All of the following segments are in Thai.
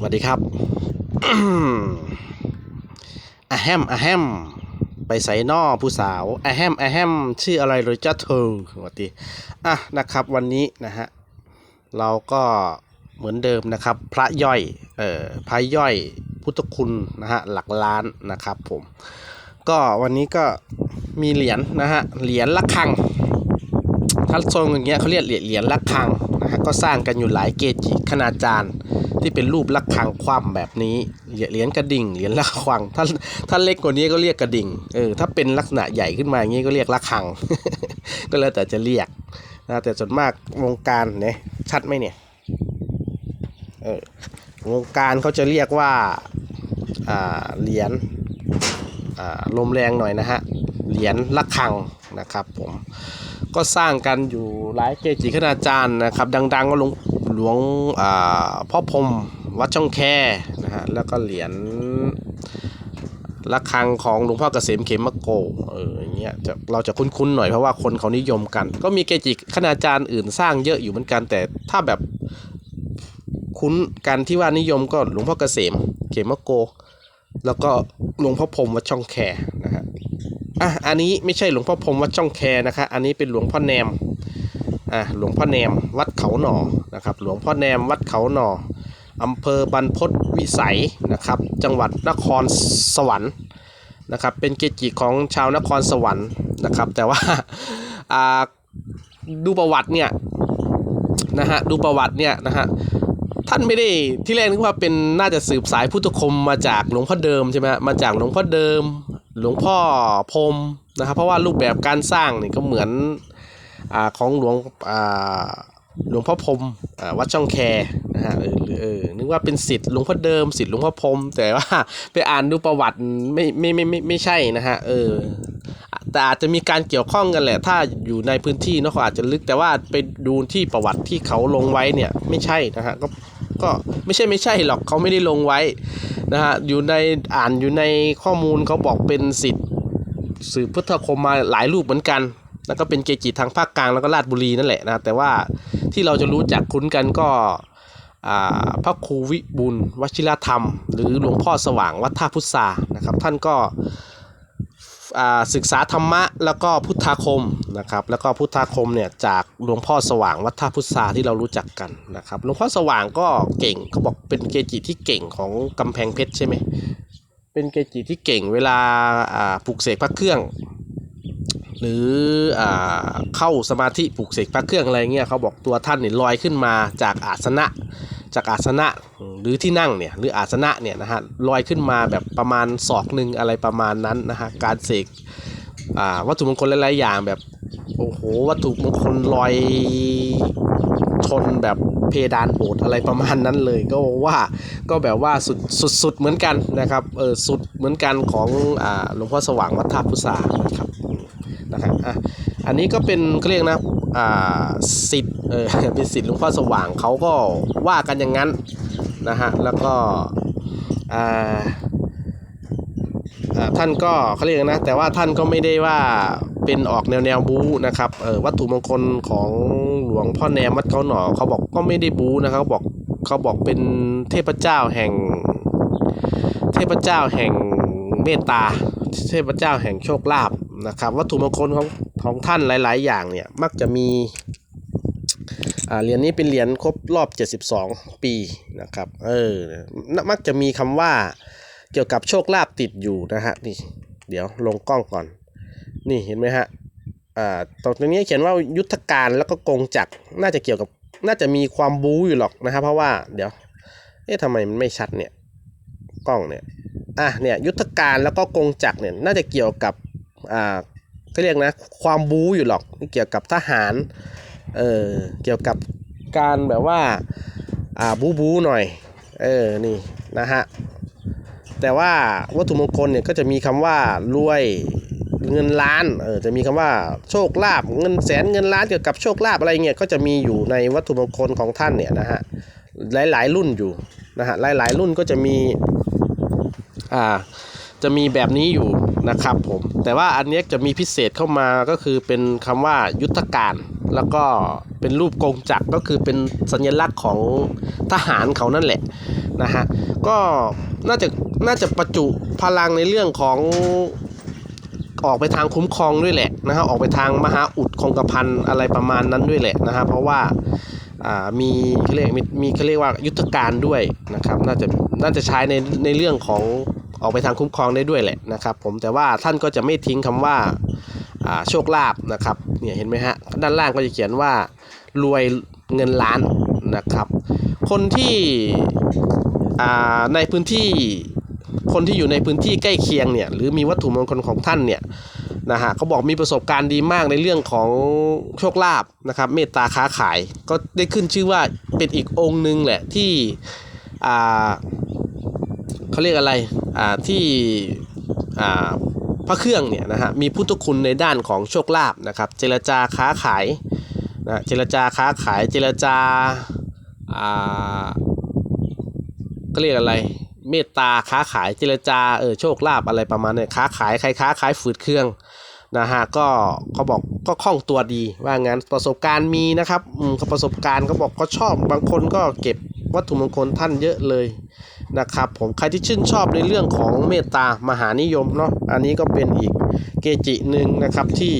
สวัสดีครับอะแฮมอะแฮม ไปใส่นอผู้สาวอะแฮมอะแฮม ชื่ออะไรเลยจ้าเธอสวัสดีอะนะครับ วันนี้นะฮะ เราก็เหมือนเดิมนะครับ พระย่อย เอ่อ พระย่อย พุทธคุณนะฮะ หลักล้านนะครับผม ก็วันนี้ก็มีเหรียญนะฮะ เหรียญละคังถ้าทรงอย่างเงี้ยเขาเรียกเหรียญเหรียญละคังนะฮะ ก็สร้างกันอยู่หลายเกจิคณาจารย์ ที่เป็นรูประฆังคว่ำแบบนี้เหรียญกระดิ่งเหรียญระฆังถ้าถ้าเล็กกว่านี้ก็เรียกกระดิ่งเออถ้าเป็นลักษณะใหญ่ขึ้นมาอย่างนี้ก็เรียกระฆัง ก็แล้วแต่จะเรียกนะแต่ส่วนมากวงการเนี่ยชัดไหมเนี่ยเออวงการเขาจะเรียกว่าอ่าเหรียญอ่าลมแรงหน่อยนะฮะเหรียญระฆังนะครับผมก็สร้างกันอยู่หลายเกจิคณาจารย์นะครับ ดัง ๆ ก็หลวง หลวงพ่อพรมวัดช่องแคนะฮะแล้วก็เหรียญระฆังของหลวงพ่อเกษมเขมโกเอออย่างเงี้ยจะเราจะคุ้นๆหน่อยเพราะว่าคนเขานิยมกัน ก็มีเกจิคณาจารย์อื่นสร้างเยอะอยู่เหมือนกันแต่ถ้าแบบคุ้นกันที่ว่านิยมก็หลวงพ่อเกษมเขมโก แล้วก็หลวงพ่อพรมวัดช่องแคนะฮะอะอันนี้ไม่ใช่หลวงพ่อพรมวัดช่องแคนะคะ อันนี้เป็นหลวงพ่อแนม อะหลวงพ่อแนมวัดเขาหน่อนะครับ หลวงพ่อแนมวัดเขาหน่ออำเภอบรรพตวิสัยนะครับ จังหวัดนครสวรรค์นะครับ เป็นเกจิของชาวนครสวรรค์นะครับ แต่ว่าอ่าดูประวัติเนี่ยนะฮะดูประวัติเนี่ยนะฮะท่านไม่ได้ที่แรกนึกว่าเป็นน่าจะสืบสายพุทธคมมาจากหลวงพ่อเดิมใช่ไหมมาจากหลวงพ่อเดิม หลวงพ่อพรมนะครับเพราะว่ารูปแบบการสร้างนี่ก็เหมือน อ่าของหลวงอ่าหลวงพ่อพรมอ่าวัดช่องแคนะฮะเออเออนึกว่าเป็นสิทธิ์หลวงพ่อเดิมสิทธิ์หลวงพ่อพรมแต่ว่าไปอ่านดูประวัติไม่ไม่ไม่ไม่ไม่ใช่นะฮะเออแต่อาจจะมีการเกี่ยวข้องกันแหละ ถ้าอยู่ในพื้นที่เนาะเขาอาจจะลึกแต่ว่าไปดูที่ประวัติที่เขาลงไว้เนี่ยไม่ใช่นะฮะก็ก็ไม่ใช่ไม่ใช่หรอกเขาไม่ได้ลงไว้นะฮะอยู่ในอ่านอยู่ในข้อมูลเขาบอกเป็นสิทธิ์สืบพุทธคมมาหลายรูปเหมือนกัน แล้วก็เป็นเกจิทางภาคกลางแล้วก็ราชบุรีนั่นแหละนะแต่ว่าที่เราจะรู้จักคุ้นกันก็อ่าพระครูวิบุญวชิรธรรม หรือหลวงพ่อสว่างวัดท่าพุทธานะครับ ท่านก็อ่าศึกษาธรรมะแล้วก็พุทธาคมนะครับ แล้วก็พุทธาคมเนี่ยจากหลวงพ่อสว่างวัดท่าพุทธาที่เรารู้จักกันนะครับหลวงพ่อสว่างก็เก่งเขาบอกเป็นเกจิที่เก่งของกำแพงเพชรใช่ไหมเป็นเกจิที่เก่งเวลาอ่าปลุกเสกพระเครื่อง หรืออ่าเข้าสมาธิปลุกเสกพระเครื่องอะไรเงี้ยเขาบอกตัวท่านเนี่ยลอยขึ้นมาจากอาสนะ จากอาสนะหรือที่นั่งเนี่ยหรืออาสนะเนี่ยนะฮะลอยขึ้นมาแบบประมาณศอกหนึ่งอะไรประมาณนั้นนะฮะการเสกวัตถุมงคลหลายๆอย่างแบบโอ้โหวัตถุมงคลลอยชนแบบเพดานโบสถ์อะไรประมาณนั้นเลยก็ว่าก็แบบว่าสุดสุดสดเหมือนกันนะครับเออสุดเหมือนกันของอ่าหลวงพ่อสว่างวัดท่าพุทธาครับ อันนี้ก็เป็นเขาเรียกนะอ่าสิทธิ์เออเป็นสิทธิ์หลวงพ่อสว่างเขาก็ว่ากันอย่างนั้นนะฮะแล้วก็อ่าอ่าท่านก็เขาเรียกนะแต่ว่าท่านก็ไม่ได้ว่าเป็นออกแนวแนวบู๊นะครับเออวัตถุมงคลของหลวงพ่อแนมวัดเขาหนอเขาบอกก็ไม่ได้บู๊นะครับเขาบอกเขาบอกเป็นเทพเจ้าแห่ง เทพเจ้าแห่งเมตตา เทพเจ้าแห่งโชคลาภ นะครับวัตถุมงคลของของท่านหลาย ๆ อย่างเนี่ยมักจะมีอ่าเหรียญนี้เป็นเหรียญครบรอบ 72 ปีนะครับเออมักจะมีคำว่าเกี่ยวกับโชคลาภติดอยู่นะฮะนี่เดี๋ยวลงกล้องก่อน นี่เห็นไหมฮะอ่าตรงนี้เขียนว่ายุทธการแล้วก็กงจักรน่าจะเกี่ยวกับน่าจะมีความบู๊อยู่หรอกนะครับเพราะว่าเดี๋ยวเอ๊ะทำไมมันไม่ชัดเนี่ยกล้องเนี่ยอะเนี่ยยุทธการแล้วก็กงจักรเนี่ยน่าจะเกี่ยวกับ อ่าเขาเรียกนะความบู๊อยู่หรอกเกี่ยวกับทหารเออเกี่ยวกับการแบบว่าอ่าบู๊บู๊หน่อยเออนี่นะฮะแต่ว่าวัตถุมงคลเนี่ยก็จะมีคำว่ารวยเงินล้านเออจะมีคำว่าโชคลาภเงินแสนเงินล้านเกี่ยวกับโชคลาภอะไรเงี้ยก็จะมีอยู่ในวัตถุมงคลของท่านเนี่ยนะฮะหลายๆรุ่นอยู่นะฮะหลายๆรุ่นก็จะมีอ่าจะมีแบบนี้อยู่ นะครับผมแต่ว่าอันนี้จะมีพิเศษเข้ามาก็คือเป็นคำว่ายุทธการ แล้วก็เป็นรูปกงจักรก็คือเป็นสัญลักษณ์ของทหารเขานั่นแหละนะฮะก็น่าจะน่าจะประจุพลังในเรื่องของออกไปทางคุ้มครองด้วยแหละนะฮะออกไปทางมหาอุดคงกระพันอะไรประมาณนั้นด้วยแหละนะฮะเพราะว่าามีเขาเรียกมีเขาเรียกว่ายุทธการด้วยนะครับน่าจะน่าจะใช้ในในเรื่องของ ออกไปทางคุ้มครองได้ด้วยแหละนะครับ ผมแต่ว่าท่านก็จะไม่ทิ้งคำว่าอ่าโชคลาภนะครับเนี่ยเห็นไหมฮะด้านล่างก็จะเขียนว่ารวยเงินล้านนะครับ คนที่ในพื้นที่คนที่อยู่ในพื้นที่ใกล้เคียงเนี่ยหรือมีวัตถุมงคลของท่านเนี่ยนะฮะเขาบอกมีประสบการณ์ดีมากในเรื่องของโชคลาภนะครับเมตตาค้าขายก็ได้ขึ้นชื่อว่าเป็นอีกองค์หนึ่งแหละที่ เขาเรียกอะไรอ่าที่อ่าพระเครื่องเนี่ยนะฮะมีพุทธคุณในด้านของโชคลาภนะครับเจรจาค้าขายนะเจรจาค้าขายเจรจาอ่าก็เรียกอะไรเมตตาค้าขายเจรจาเออโชคลาภอะไรประมาณเนี้ค้าขายใครค้าขายฝืดเครื่องนะฮะก็เขาบอกก็คล่องตัวดีว่างั้นประสบการณ์มีนะครับอืมประสบการณ์เขาบอกก็ชอบบางคนก็เก็บวัตถุมงคลท่านเยอะเลย นะครับผมใครที่ชื่นชอบในเรื่องของเมตตามหานิยมเนาะอันนี้ก็เป็นอีกเกจิหนึ่งนะครับที่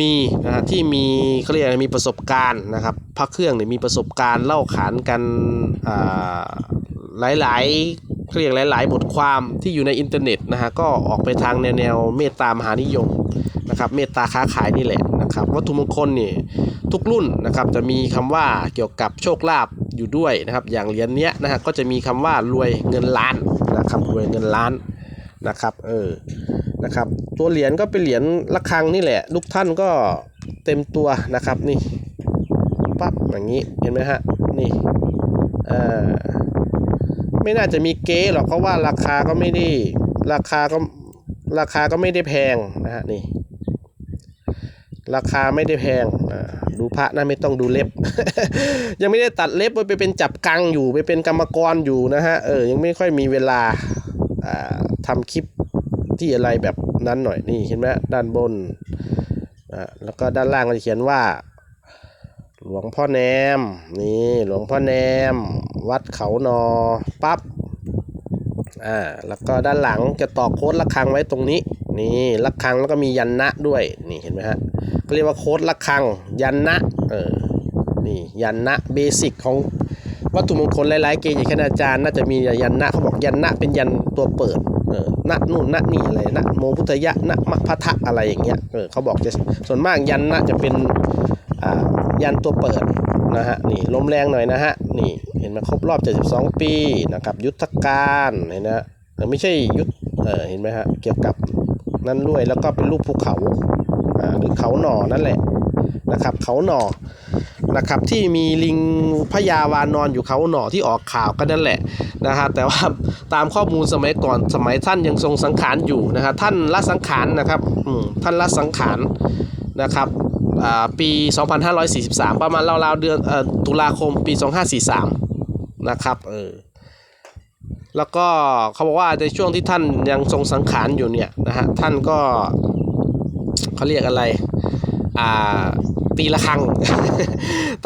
มีนะฮะที่มีเขาเรียกมีประสบการณ์นะครับพระเครื่องเนี่ยมีประสบการณ์เล่าขานกันอ่าหลายๆเขาเรียกหลาย ๆ บทความที่อยู่ในอินเทอร์เน็ตนะฮะก็ออกไปทางแนวแนวเมตตามหานิยมนะครับเมตตาค้าขายนี่แหละนะครับวัตถุมงคลนี่ทุกรุ่นนะครับจะมีคำว่าเกี่ยวกับโชคลาภ อยู่ด้วยนะครับ อย่างเหรียญเนี้ยนะฮะก็จะมีคำว่ารวยเงินล้านนะครับรวยเงินล้านนะครับ เออนะครับ ตัวเหรียญก็เป็นเหรียญระฆังนี่แหละลูกท่านก็เต็มตัวนะครับนี่ปั๊บอย่างนี้เห็นไหมฮะนี่เออไม่น่าจะมีเก๊หรอกเพราะว่าราคาก็ไม่ได้ราคาก็ราคาก็ไม่ได้แพงนะฮะนี่ ราคาไม่ได้แพงอ่า ดูพระนะไม่ต้องดูเล็บ ยังไม่ได้ตัดเล็บไปเป็นจับกังอยู่ไปเป็นกรรมกรอยู่นะฮะเออยังไม่ค่อยมีเวลาอ่าทำคลิปที่อะไรแบบนั้นหน่อยนี่เห็นไหมด้านบนอ่าแล้วก็ด้านล่างก็จะเขียนว่า หลวงพ่อแนมนี่หลวงพ่อแนม วัดเขานอปั๊บอ่าแล้วก็ด้านหลังจะต่อโค้ดระฆังไว้ตรงนี้ นี่ระฆังแล้วก็มียันนะด้วยนี่เห็นไหมฮะเขาเรียกว่าโค้ดระฆังยันนะเออนี่ยันนะเบสิกของวัตถุมงคลหลายๆ เกจิคณาจารย์น่าจะมียันนะเขาบอกยันนะเป็นยันตัวเปิดเออนะนู่นนะนี่อะไรนะโมพุทธยะนะมะพะทะอะไรอย่างเงี้ยเออเขาบอกจะส่วนมากยันนะจะเป็นอ่ายันตัวเปิดนะฮะนี่ลมแรงหน่อยนะฮะนี่เห็นไหมครบรอบ 72 ปีนะครับยุทธการเห็นนะไม่ใช่ยุทธเออเห็นไหมฮะเกี่ยวกับ นั่นด้วยแล้วก็เป็นรูปภูเขาอ่าหรือเขาหน่อนั่นแหละนะครับ เขาหน่อนะครับที่มีลิงพญาวานอนอยู่เขาหน่อที่ออกข่าวก็นั่นแหละนะฮะแต่ว่าตามข้อมูลสมัยก่อนสมัยท่านยังทรงสังขารอยู่นะฮะท่านละสังขารนะครับอืมท่านละสังขารนะครับอ่าปี 2543 ประมาณราวๆเดือนอ่อตุลาคมปี 2543 นะครับเออ แล้วก็เขาบอกว่าในช่วงที่ท่านยังทรงสังขารอยู่เนี่ยนะฮะท่านก็เขาเรียกอะไรอ่าตีละครัง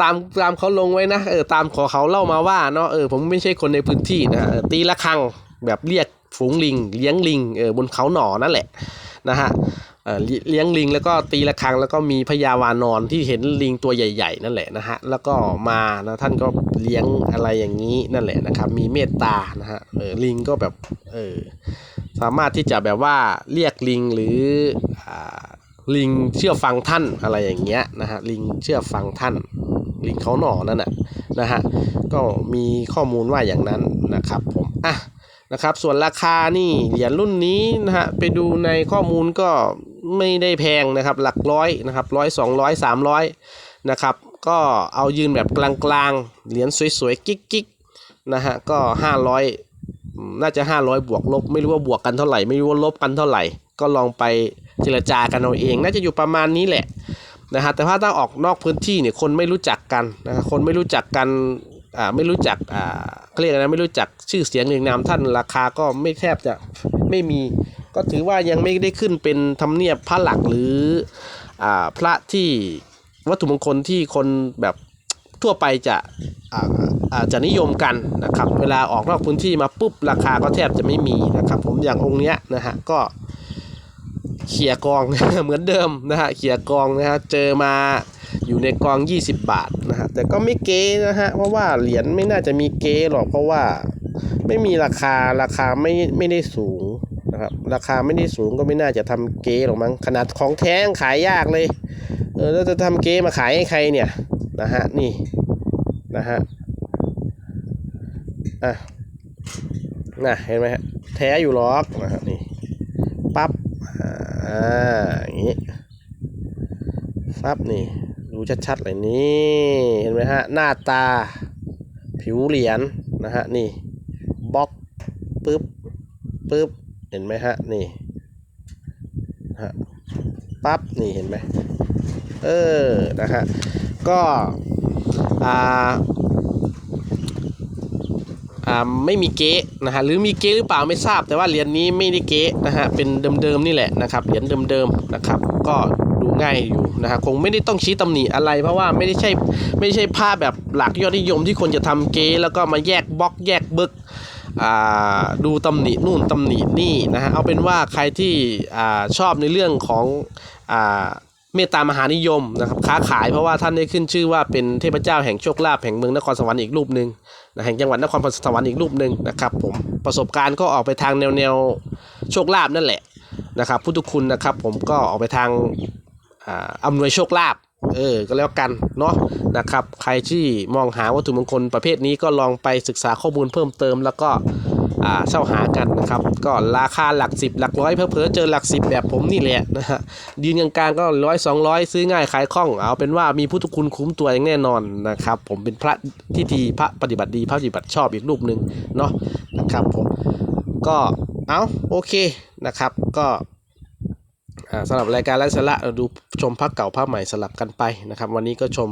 ตามตามเขาลงไว้นะเออตามขอเขาเล่ามาว่าเนาะเออผมไม่ใช่คนในพื้นที่นะตีละครังแบบเรียกฝูงลิง เลี้ยงลิงเออบนเขาหนอนั่นแหละนะฮะ เออเลี้ยงลิงแล้วก็ตีละครังแล้วก็มีพญาวานอนที่เห็นลิงตัวใหญ่ ๆ นั่นแหละนะฮะแล้วก็มานะท่านก็เลี้ยงอะไรอย่างนี้นั่นแหละนะครับ มีเมตตานะฮะเออลิงก็แบบเออสามารถที่จะแบบว่าเรียกลิงหรืออ่าลิงเชื่อฟังท่านอะไรอย่างเงี้ยนะฮะลิงเชื่อฟังท่าน ลิงเขาหนอนั่นน่ะนะฮะก็มีข้อมูลว่าอย่างนั้นนะครับผมอะนะครับส่วนราคานี่เหรียญรุ่นนี้นะฮะไปดูในข้อมูลก็ ไม่ได้แพงนะครับ หลักร้อยนะครับร้อยสองร้อยสามร้อยนะครับก็เอายืนแบบกลางๆ เหรียญสวยๆ กิ๊กๆนะฮะก็ห้าร้อยน่าจะห้าร้อยบวกลบ ไม่รู้ว่าบวกกันเท่าไหร่ ไม่รู้ว่าลบกันเท่าไหร่ ก็ลองไปเจรจากันเอาเอง น่าจะอยู่ประมาณนี้แหละนะฮะแต่ถ้าถ้าออกนอกพื้นที่เนี่ยคนไม่รู้จักกันนะคคนไม่รู้จักกันอ่าไม่รู้จักอ่าเขาเรียกอะไรนะไม่รู้จักชื่อเสียงเรียงนามท่านราคาก็ไม่แทบจะไม่มี ก็ถือว่ายังไม่ได้ขึ้นเป็นธรรมเนียบพระหลักหรืออพระที่วัตถุมงคลที่คนแบบทั่วไปจะอาจจะนิยมกันนะครับ เวลาออกนอกพื้นที่มาปุ๊บราคาก็แทบจะไม่มีนะครับ ผมอย่างองค์เนี้ยนะฮะก็เขี่ยกองเหมือนเดิมนะฮะเขี่ยกองนะฮะเจอมาอยู่ในกอง 20 บาทนะฮะแต่ก็ไม่เก๊นะฮะเพราะว่าเหรียญไม่น่าจะมีเก๊หรอกเพราะว่าไม่มีราคาราคาไม่ไม่ได้สูง นะครับ ราคาไม่ได้สูงก็ไม่น่าจะทำเก๊หรอกมั้งขนาดของแท้งขายยากเลยเออแล้วจะทำเก๊มาขายให้ใครเนี่ยนะฮะนี่นะฮะอะน่ะเห็นไหมฮะแท้อยู่หรอกนะฮะนี่ปั๊บอ่าอย่างนี้ปั๊บนี่ดูชัดๆเลยนี่เห็นไหมฮะหน้าตาผิวเหรียญนะฮะนี่บล็อกปึ๊บปึ๊บ ห็นไหมฮะ นี่ฮะปั๊บ นี่เห็นไหม เออ นะฮะ ก็อ่าอ่าไม่มีเก๊นะฮะหรือมีเก๊หรือเปล่าไม่ทราบ แต่ว่าเหรียญนี้ไม่ได้เก๊นะฮะเป็นเดิมๆนี่แหละนะครับเหรียญเดิมๆนะครับ ก็ดูง่ายอยู่ นะฮะคงไม่ได้ต้องชี้ตำหนิอะไร เพราะว่าไม่ได้ใช่ไม่ใช่ภาพแบบหลักยอดนิยมที่คนจะทำเก๊แล้วก็มาแยกบล็อกแยกบึกอ่าดูตำหนินู่นตำหนินี่นะฮะเอาเป็นว่าใครที่อ่าชอบในเรื่องของอ่าเมตตามหานิยมนะครับค้าขายเพราะว่าท่านได้ขึ้นชื่อว่าเป็นเทพเจ้าแห่งโชคลาภแห่งเมืองนครสวรรค์อีกรูปหนึ่งนะแห่งจังหวัดนครสวรรค์อีกรูปหนึ่งนะครับผมประสบการณ์ก็ออกไปทางแนวแนวๆโชคลาภนั่นแหละนะครับพุทธคุณนะครับผมก็ออกไปทาง อ่าอำนวยโชคลาภเออก็แล้วกันเนาะนะครับ ใครที่มองหาวัตถุมงคลประเภทนี้ก็ลองไปศึกษาข้อมูลเพิ่มเติม แล้วก็อ่าเช่าหากันนะครับ ก็ราคาหลักสิบหลักร้อยเพิ่เจอหลักสิบแบบผมนี่แหละนะฮะยืนกลางๆก็ร้อยสองร้อยซื้อง่ายขายคล่อง เอาเป็นว่ามีพุทธคุณคุ้มตัวอย่างแน่นอนนะครับ ผมเป็นพระที่ดีพระปฏิบัติดีพระปฏิบัติชอบอีกรูปหนึ่งเนาะนะครับผมก็เอาโอเคนะครับก็ สำหรับรายการไร้สาระเราดูชมพระเก่าพระใหม่สลับกันไปนะครับ วันนี้ก็ชม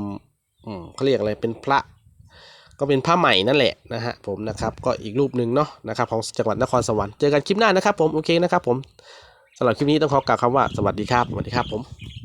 เขาเรียกอะไรเป็นพระ ก็เป็นพระใหม่นั่นแหละนะฮะผมนะครับก็อีกรูปหนึ่งเนาะนะครับของจังหวัดนครสวรรค์เจอกันคลิปหน้านะครับผมโอเคนะครับผมสำหรับคลิปนี้ต้องขอกล่าวคำว่าสวัสดีครับสวัสดีครับผม